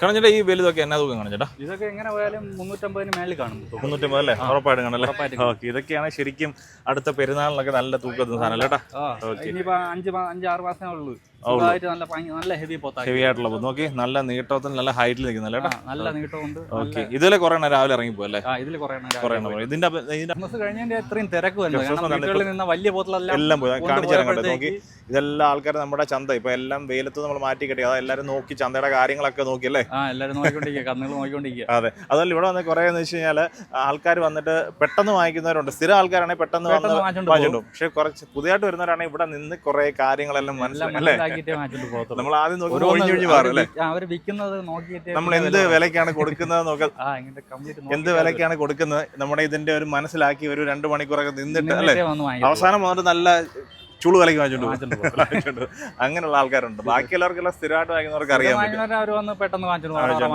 കണഞ്ഞിട്ട് ഈ വലുതൊക്കെ എന്നാ തൂക്കം കണഞ്ഞിട്ടാ? ഇതൊക്കെ എങ്ങനെ പോയാലും മുന്നൂറ്റമ്പതിന് മേളിൽ കാണും. മുന്നൂറ്റമ്പത് അല്ലേ ഉറപ്പായിട്ടും കാണല്ലേ? ഓക്കെ ഇതൊക്കെയാണ് ശരിക്കും അടുത്ത പെരുന്നാളിനൊക്കെ നല്ല തൂക്കത്തുന്ന സാധനം. ഇനിയിപ്പോ അഞ്ച് അഞ്ച് ആറ് മാസമേ ഉള്ളൂ. ഹെവി ആയിട്ടുള്ള. നോക്കി നല്ല നീട്ടത്തിൽ നല്ല ഹൈറ്റിൽ നിൽക്കുന്നു ആ, നല്ല നീട്ടമുണ്ട് ഓക്കെ. ഇതിലെ കുറെ എണ്ണം രാവിലെ ഇറങ്ങിപ്പോ അല്ലേ. ഇതിന്റെ തിരക്ക് വലിയ എല്ലാം പോയി. നോക്കി ഇതെല്ലാം ആൾക്കാർ നമ്മുടെ ചന്ത. ഇപ്പൊ എല്ലാം വെയിലത്ത് നമ്മൾ മാറ്റി കെട്ടി അതാ എല്ലാരും നോക്കി ചന്തയുടെ കാര്യങ്ങളൊക്കെ നോക്കി അല്ലേ? ആ എല്ലാരും നോക്കിക്കൊണ്ടിരിക്കുക കന്നുകൾ നോക്കിക്കൊണ്ടിരിക്കുക. അതെ. അതല്ല ഇവിടെ വന്ന് കുറെ എന്ന് വെച്ച് കഴിഞ്ഞാൽ ആൾക്കാർ വന്നിട്ട് പെട്ടെന്ന് വാങ്ങിക്കുന്നവരുണ്ട്. സ്ഥിരം ആൾക്കാരാണെങ്കിൽ പെട്ടെന്ന് പെട്ടെന്ന് വാങ്ങിച്ചോണ്ട് പക്ഷെ കുറച്ച് പുതിയതായിട്ട് വരുന്നവരാണെങ്കിൽ ഇവിടെ നിന്ന് കുറെ കാര്യങ്ങളെല്ലാം മനസ്സിലാക്കിയിട്ട് മനസ്സിലാക്കിയിട്ടേ വാങ്ങിച്ചോണ്ട് പോകത്തുള്ളൂ. നമ്മൾ ആദ്യം നോക്കി ഒഴിഞ്ഞു മാറും ആ, വിൽക്കുന്നത് നോക്കിയിട്ട് നമ്മൾ എന്ത് വിലക്കാണ് കൊടുക്കുന്നത് നോക്കാം. എന്ത് വിലക്കാണ് കൊടുക്കുന്നത്? നമ്മുടെ ഇതിന്റെ ഒരു മനസ്സിലാക്കി ഒരു രണ്ട് മണിക്കൂറൊക്കെ നിന്നിട്ട് അല്ലേ? അവസാനം വന്നിട്ട് നല്ല ചുളു കലക്കി പോകും. അങ്ങനെയുള്ള ആൾക്കാരുണ്ട് ബാക്കി എല്ലാവർക്കെല്ലാം സ്ഥിരമായിട്ട് വാങ്ങിക്കുന്നവർക്ക് അറിയാം പെട്ടെന്ന്. വാങ്ങിച്ചോണ്ട്